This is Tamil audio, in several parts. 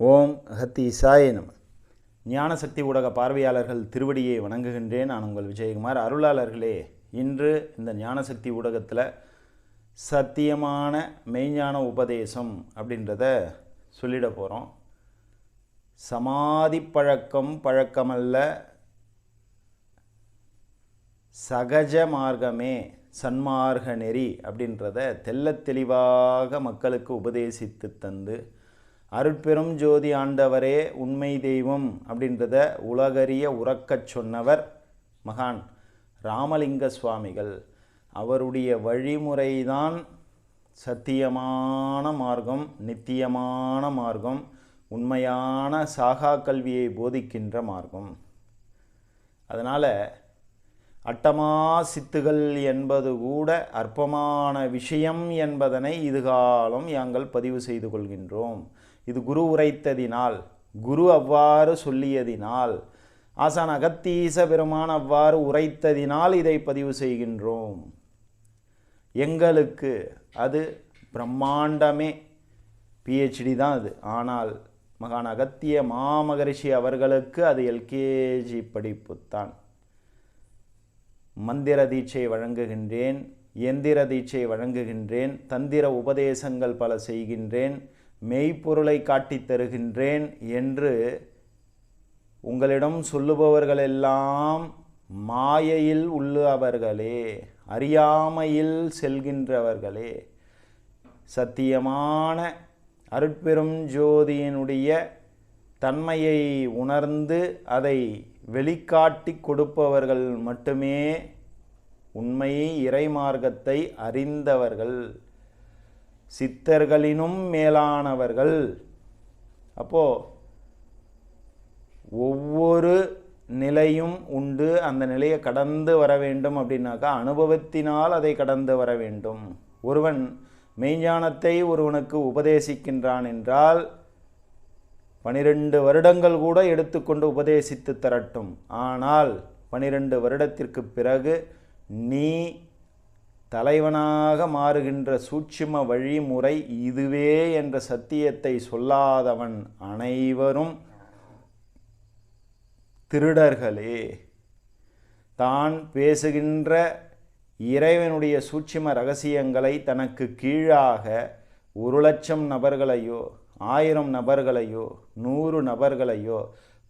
ஓம் ஹத்தி சாய நம. ஞானசக்தி ஊடக பார்வையாளர்கள் திருவடியை வணங்குகின்றேன். நான் உங்கள் விஜயகுமார். அருளாளர்களே இன்று இந்த ஞானசக்தி ஊடகத்தில் சத்தியமான மெய்ஞான உபதேசம் அப்படின்றத சொல்லிட போகிறோம் சமாதி பழக்கம் பழக்கமல்ல. சகஜ மார்க்கமே சன்மார்க நெறி அப்படின்றத தெள்ளத் தெளிவாக மக்களுக்கு உபதேசித்து தந்து அருட்பெரும் ஜோதி ஆண்டவரே உண்மை தெய்வம் அப்படின்றத உலகறிய உறக்கச் சொன்னவர் மகான் ராமலிங்க சுவாமிகள். அவருடைய வழிமுறைதான் சத்தியமான மார்க்கம் நித்தியமான மார்க்கம் உண்மையான சாகா கல்வியை போதிக்கின்ற மார்க்கம். அதனால் அட்டமா சித்துகள் என்பது கூட அற்பமான விஷயம் என்பதனை இதுகாலம் நாங்கள் பதிவு செய்து கொள்கின்றோம். இது குரு உரைத்ததினால் குரு அவ்வாறு சொல்லியதினால் ஆசான் அகத்தீச பெருமான் அவ்வாறு உரைத்ததினால் இதை பதிவு செய்கின்றோம். எங்களுக்கு அது பிரம்மாண்டமே. பிஹெச்டி தான் அது. ஆனால் மகான் அகத்திய மாமகரிஷி அவர்களுக்கு அது எல்கேஜி படிப்புத்தான். மந்திர தீட்சை வழங்குகின்றேன் எந்திர தீட்சை வழங்குகின்றேன் தந்திர உபதேசங்கள் பல செய்கின்றேன் மெய்ப்பொருளை காட்டித் தருகின்றேன் என்று உங்களிடம் சொல்லுபவர்களெல்லாம் மாயையில் உள்ளவர்களே அறியாமையில் செல்கின்றவர்களே. சத்தியமான அருட்பெரும் ஜோதியினுடைய தன்மையை உணர்ந்து அதை வெளிக்காட்டி கொடுப்பவர்கள் மட்டுமே உண்மை இறைமார்க்கத்தை அறிந்தவர்கள். சித்தர்களினும் மேலானவர்கள். அப்போ ஒவ்வொரு நிலையும் உண்டு. அந்த நிலையை கடந்து வர வேண்டும் அப்படின்னாக்கா அனுபவத்தினால் அதை கடந்து வர வேண்டும். ஒருவன் மெய்ஞானத்தை ஒருவனுக்கு உபதேசிக்கின்றான் என்றால் பனிரெண்டு வருடங்கள் கூட எடுத்துக்கொண்டு உபதேசித்து தரட்டும். ஆனால் பனிரெண்டு வருடத்திற்கு பிறகு நீ தலைவனாக மாறுகின்ற சூட்சும வழிமுறை இதுவே என்ற சத்தியத்தை சொல்லாதவன் அனைவரும் திருடர்களே. தான் பேசுகின்ற இறைவனுடைய சூட்சும ரகசியங்களை தனக்கு கீழாக ஒரு லட்சம் நபர்களையோ ஆயிரம் நபர்களையோ நூறு நபர்களையோ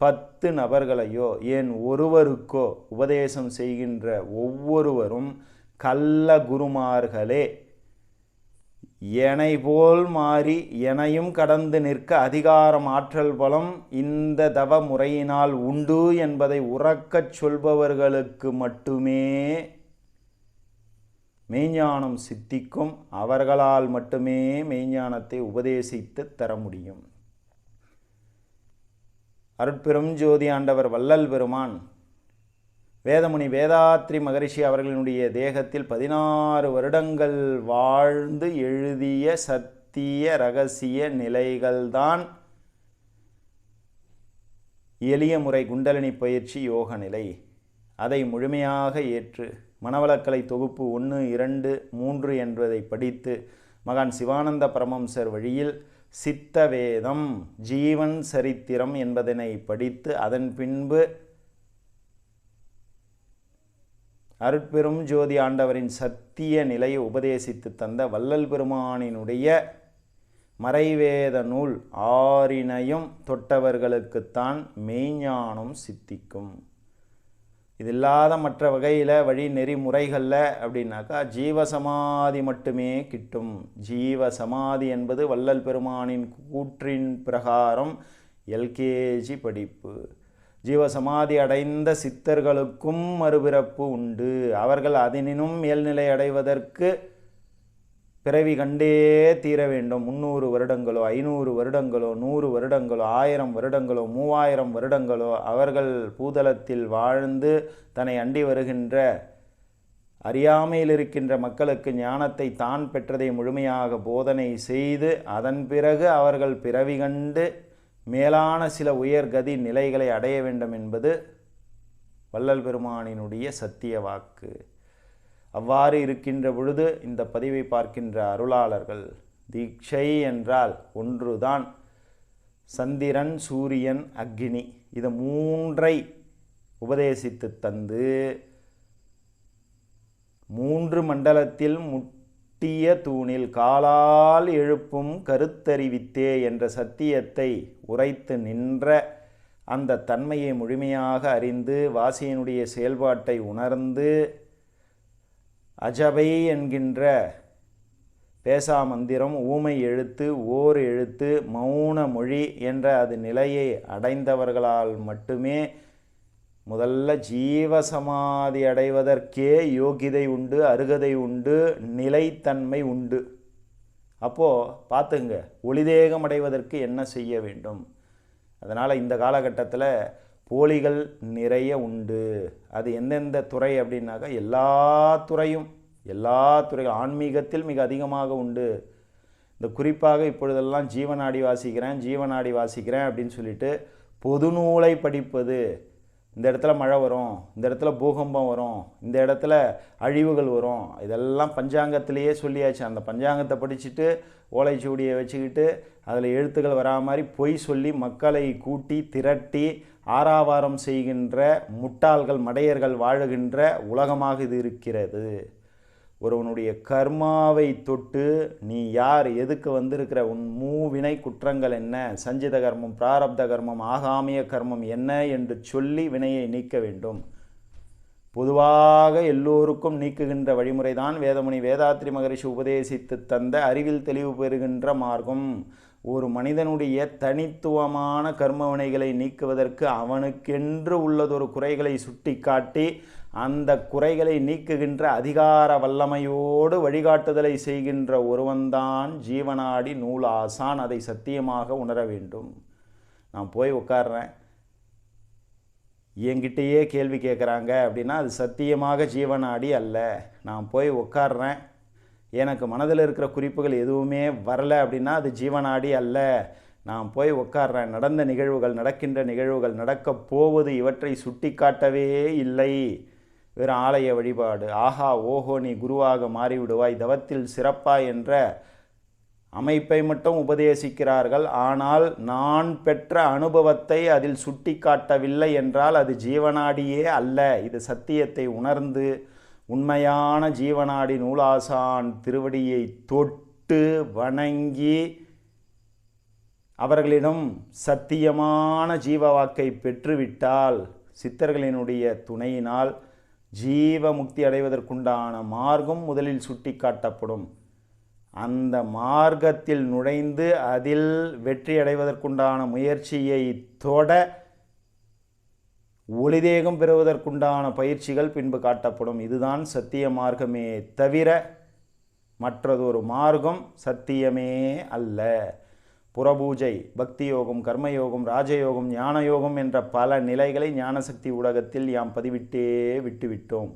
பத்து நபர்களையோ ஏன் ஒருவருக்கோ உபதேசம் செய்கின்ற ஒவ்வொருவரும் கள்ள குருமார்களே எனை போல் மாறி எனையும் கடந்து நிற்க அதிகாரம் ஆற்றல் பலம் இந்த தவ முறையினால் உண்டு என்பதை உறக்கச் சொல்பவர்களுக்கு மட்டுமே மெய்ஞானம் சித்திக்கும் அவர்களால் மட்டுமே மெய்ஞானத்தை உபதேசித்து தர முடியும். அருட்பெரும் ஜோதி ஆண்டவர் வள்ளல் பெருமான் வேதமுனி வேதாத்ரி மகரிஷி அவர்களினுடைய தேகத்தில் பதினாறு வருடங்கள் வாழ்ந்து எழுதிய சத்திய ரகசிய நிலைகள்தான் எளிய முறை குண்டலினி பயிற்சி யோக நிலை. அதை முழுமையாக ஏற்று மனவளக்கலை தொகுப்பு ஒன்று இரண்டு மூன்று என்பதை படித்து மகான் சிவானந்த பரமம்சர் வழியில் சித்த வேதம் ஜீவன் சரித்திரம் என்பதனை படித்து அதன் பின்பு அருட்பெரும் ஜோதி ஆண்டவரின் சத்திய நிலையை உபதேசித்து தந்த வள்ளல் பெருமானினுடைய மறைவேத நூல் ஆறினையும் தொட்டவர்களுக்குத்தான் மெய்ஞானம் சித்திக்கும். இது இல்லாத மற்ற வகையில் வழி நெறிமுறைகளில் அப்படின்னாக்கா ஜீவசமாதி மட்டுமே கிட்டும். ஜீவசமாதி என்பது வள்ளல் பெருமானின் கூற்றின் பிரகாரம் எல்கேஜி படிப்பு. ஜீவசமாதி அடைந்த சித்தர்களுக்கும் மறுபிறப்பு உண்டு. அவர்கள் அதனினும் மேல்நிலை அடைவதற்கு பிறவி கண்டே தீர வேண்டும். முந்நூறு வருடங்களோ ஐநூறு வருடங்களோ நூறு வருடங்களோ ஆயிரம் வருடங்களோ மூவாயிரம் வருடங்களோ அவர்கள் பூதலத்தில் வாழ்ந்து தன்னை அண்டி வருகின்ற அறியாமையில் இருக்கின்ற மக்களுக்கு ஞானத்தை தான் பெற்றதை முழுமையாக போதனை செய்து அதன் பிறகு அவர்கள் பிறவி கண்டு மேலான சில உயர்கதி நிலைகளை அடைய வேண்டும் என்பது வள்ளல் பெருமானினுடைய சத்திய வாக்கு. அவ்வாறு இருக்கின்ற பொழுது இந்த பதிவை பார்க்கின்ற அருளாளர்கள் தீட்சை என்றால் ஒன்றுதான். சந்திரன் சூரியன் அக்னி இது மூன்றை உபதேசித்து தந்து மூன்று மண்டலத்தில் முட்டிய தூணில் காலால் எழுப்பும் கருத்தறிவித்தே என்ற சத்தியத்தை உரைத்து நின்ற அந்த தன்மையை முழுமையாக அறிந்து வாசியினுடைய செயல்பாட்டை உணர்ந்து அஜபை என்கின்ற பேசா மந்திரம் ஊமை எழுத்து ஓர் எழுத்து மௌன மொழி என்ற அது நிலையை அடைந்தவர்களால் மட்டுமே முதல்ல ஜீவசமாதி அடைவதற்கே யோகிதை உண்டு அருகதை உண்டு நிலைத்தன்மை உண்டு. அப்போது பார்த்துங்க ஒளிதேகம் அடைவதற்கு என்ன செய்ய வேண்டும்? அதனால் இந்த காலகட்டத்தில் போலிகள் நிறைய உண்டு. அது எந்தெந்த துறை அப்படின்னாக்கா எல்லா துறையும் எல்லா துறையும் ஆன்மீகத்தில் மிக அதிகமாக உண்டு. இந்த குறிப்பாக இப்பொழுதெல்லாம் ஜீவநாடி வாசிக்கிறேன் ஜீவநாடி வாசிக்கிறேன் அப்படின்னு சொல்லிட்டு பொது நூலை படிப்பது இந்த இடத்துல மழை வரும் இந்த இடத்துல பூகம்பம் வரும் இந்த இடத்துல அழிவுகள் வரும். இதெல்லாம் பஞ்சாங்கத்திலேயே சொல்லியாச்சு. அந்த பஞ்சாங்கத்தை படிச்சுட்டு ஓலைச்சுவடியை வச்சுக்கிட்டு அதில் எழுத்துக்கள் வரா மாதிரி பொய் சொல்லி மக்களை கூட்டி திரட்டி ஆறாவாரம் செய்கின்ற முட்டாள்கள் மடையர்கள் வாழுகின்ற உலகமாக இது இருக்கிறது. ஒருவனுடைய கர்மாவை தொட்டு நீ யார் எதுக்கு வந்திருக்கிற உன் மூவினை குற்றங்கள் என்ன சஞ்சித கர்மம் பிராரப்த கர்மம் ஆகாமிய கர்மம் என்ன என்று சொல்லி வினையை நீக்க வேண்டும். பொதுவாக எல்லோருக்கும் நீக்குகின்ற வழிமுறைதான் வேதமுனி வேதாத்ரி மகரிஷி உபதேசித்து தந்த அறிவில் தெளிவு பெறுகின்ற மார்க்கம். ஒரு மனிதனுடைய தனித்துவமான கர்மவினைகளை நீக்குவதற்கு அவனுக்கென்று உள்ளதொரு குறைகளை சுட்டிக்காட்டி அந்த குறைகளை நீக்குகின்ற அதிகார வல்லமையோடு வழிகாட்டுதலை செய்கின்ற ஒருவன்தான் ஜீவனாடி நூலாசான். அதை சத்தியமாக உணர வேண்டும். நான் போய் உட்கார்றேன். என்கிட்டயே கேள்வி கேட்குறாங்க அப்படின்னா அது சத்தியமாக ஜீவனாடி அல்ல. நான் போய் உட்கார்றேன். எனக்கு மனதில் இருக்கிற குறிப்புகள் எதுவுமே வரல அப்படின்னா அது ஜீவனாடி அல்ல. நான் போய் உட்கார்றேன் நடந்த நிகழ்வுகள் நடக்கின்ற நிகழ்வுகள் நடக்கப் போவது இவற்றை சுட்டி காட்டவே இல்லை. வெறும் ஆலய வழிபாடு. ஆஹா ஓஹோ நீ குருவாக மாறிவிடுவாய். தவத்தில் சிறப்பா என்ற அமைப்பை மட்டும் உபதேசிக்கிறார்கள். ஆனால் நான் பெற்ற அனுபவத்தை அதில் சுட்டி காட்டவில்லை என்றால் அது ஜீவனாடியே அல்ல. இது சத்தியத்தை உணர்ந்து உண்மையான ஜீவனாடி நூலாசான் திருவடியை தொட்டு வணங்கி அவர்களிடம் சத்தியமான ஜீவ வாக்கை பெற்றுவிட்டால் சித்தர்களினுடைய துணையினால் ஜீவ முக்தி அடைவதற்குண்டான மார்க்கம் முதலில் சுட்டிக்காட்டப்படும். அந்த மார்க்கத்தில் நுழைந்து அதில் வெற்றி அடைவதற்குண்டான முயற்சியை தொட ஒளிதேகம் பெறுவதற்குண்டான பயிற்சிகள் பின்பு காட்டப்படும். இதுதான் சத்திய மார்க்கமே தவிர மற்றதொரு மார்க்கம் சத்தியமே அல்ல. புறபூஜை பக்தி யோகம் கர்மயோகம் ராஜயோகம் ஞானயோகம் என்ற பல நிலைகளை ஞானசக்தி ஊடகத்தில் யாம் பதிவிட்டே விட்டுவிட்டோம்.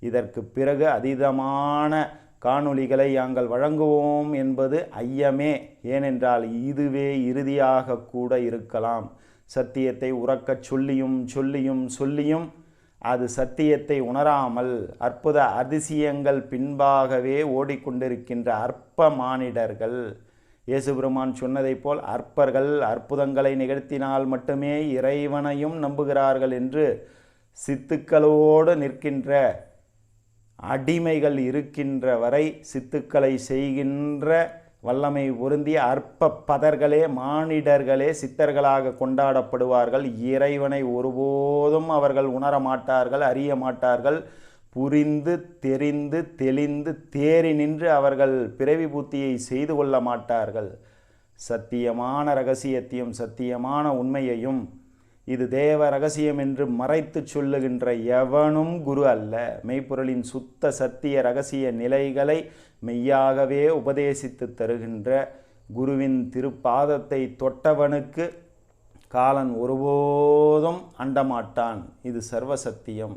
இதற்கு பிறகு அதீதமான காணொளிகளை யாங்கள் வழங்குவோம் என்பது ஐயமே. ஏனென்றால் இதுவே இறுதியாக கூட இருக்கலாம். சத்தியத்தை உறக்கச் சொல்லியும் சொல்லியும் சொல்லியும் அது சத்தியத்தை உணராமல் அற்புத அதிசயங்கள் பின்பாகவே ஓடிக்கொண்டிருக்கின்ற அற்ப மானிடர்கள் இயேசுபிரமான் சொன்னதைப் போல் அற்பர்கள் அற்புதங்களை நிகழ்த்தினால் மட்டுமே இறைவனையும் நம்புகிறார்கள் என்று சித்துக்களோடு நிற்கின்ற அடிமைகள் இருக்கின்ற வரை சித்துக்களை செய்கின்ற வல்லமை பொருந்திய அற்ப பதர்களே மானிடர்களே சித்தர்களாக கொண்டாடப்படுவார்கள். இறைவனை ஒருபோதும் அவர்கள் உணர மாட்டார்கள் அறிய மாட்டார்கள். புரிந்து தெரிந்து தெளிந்து தேறி நின்று அவர்கள் பிறவி பூத்தியை செய்து கொள்ள மாட்டார்கள். சத்தியமான ரகசியத்தையும் சத்தியமான உண்மையையும் இது தேவ ரகசியம் என்று மறைத்து சொல்லுகின்ற எவனும் குரு அல்ல. மெய்ப்பொருளின் சுத்த சத்திய ரகசிய நிலைகளை மெய்யாகவே உபதேசித்து தருகின்ற குருவின் திருப்பாதத்தை தொட்டவனுக்கு காலன் ஒருபோதும் அண்டமாட்டான். இது சர்வ சத்தியம்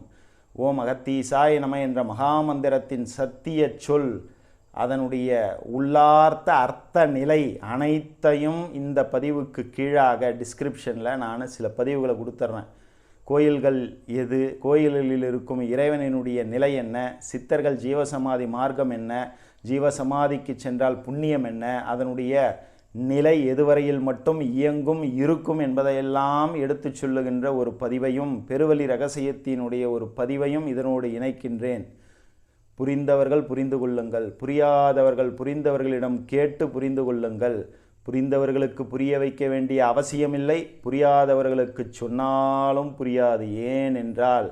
ஓம் அகத்தீசாய நம என்ற மகாமந்திரத்தின் சத்திய சொல் அதனுடைய உள்ளார்த்த அர்த்த நிலை அனைத்தையும் இந்த பதிவுக்கு கீழாக டிஸ்கிரிப்ஷனில் நான் சில பதிவுகளை கொடுத்துட்றேன் கோயில்கள் எது? கோயில்களில் இருக்கும் இறைவனினுடைய நிலை என்ன? சித்தர்கள் ஜீவசமாதி மார்க்கம் என்ன? ஜீவசமாதிக்கு சென்றால் புண்ணியம் என்ன? அதனுடைய நிலை எதுவரையில் மட்டும் இயங்கும் இருக்கும் என்பதையெல்லாம் எடுத்துச் சொல்லுகின்ற ஒரு பதிவையும் பெருவழி ரகசியத்தினுடைய ஒரு பதிவையும் இதனோடு இணைக்கின்றேன். புரிந்தவர்கள் புரிந்து கொள்ளுங்கள். புரியாதவர்கள் புரிந்தவர்களிடம் கேட்டு புரிந்து கொள்ளுங்கள். புரிந்தவர்களுக்கு புரிய வைக்க வேண்டிய அவசியமில்லை. புரியாதவர்களுக்கு சொன்னாலும் புரியாது. ஏன் என்றால்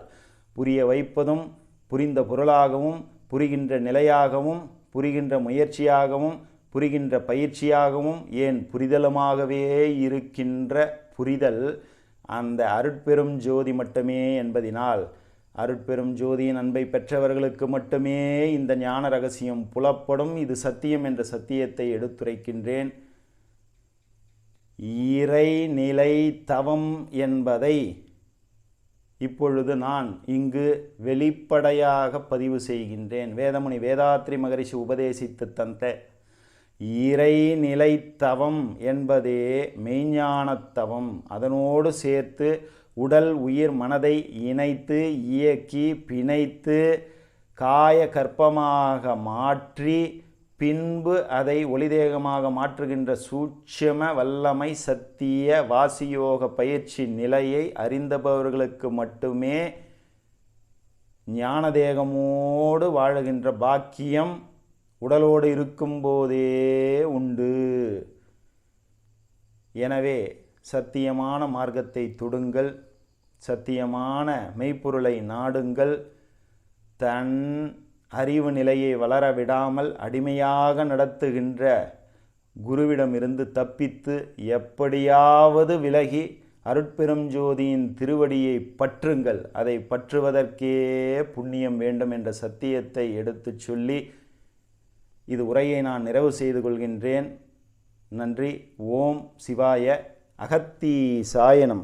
புரிய வைப்பதும் புரிந்த பொருளாகவும் புரிகின்ற நிலையாகவும் புரிகின்ற முயற்சியாகவும் புரிகின்ற பயிற்சியாகவும் ஏன் புரிதலுமாகவே இருக்கின்ற புரிதல் அந்த அருட்பெரும் ஜோதி மட்டுமே என்பதினால் அருட்பெரும் ஜோதியின் அன்பை பெற்றவர்களுக்கு மட்டுமே இந்த ஞான ரகசியம் புலப்படும். இது சத்தியம் என்ற சத்தியத்தை எடுத்துரைக்கின்றேன். இறைநிலை தவம் என்பதை இப்பொழுது நான் இங்கு வெளிப்படையாக பதிவு செய்கின்றேன். வேதமுனி வேதாத்ரி மகரிஷி உபதேசித்து தந்த இறைநிலைத்தவம் என்பதே மெய்ஞானத்தவம் அதனோடு சேர்த்து உடல் உயிர் மனதை இணைத்து இயக்கி பிணைத்து காய கற்பமாக மாற்றி பின்பு அதை ஒளிதேகமாக மாற்றுகின்ற சூட்சும வல்லமை சத்திய வாசியோக பயிற்சி நிலையை அறிந்தபவர்களுக்கு மட்டுமே ஞானதேகமோடு வாழுகின்ற பாக்கியம் உடலோடு இருக்கும்போதே உண்டு. எனவே சத்தியமான மார்க்கத்தை தொடுங்கள். சத்தியமான மெய்ப்பொருளை நாடுங்கள். தன் அறிவு நிலையை வளர விடாமல் அடிமையாக நடத்துகின்ற குருவிடமிருந்து தப்பித்து எப்படியாவது விலகி அருட்பெரும் ஜோதியின் திருவடியை பற்றுங்கள். அதை பற்றுவதற்கே புண்ணியம் வேண்டும் என்ற சத்தியத்தை எடுத்துச் சொல்லி இது உரையை நான் நிறைவு செய்து கொள்கின்றேன். நன்றி. ஓம் சிவாய அகத்தீசாய நம.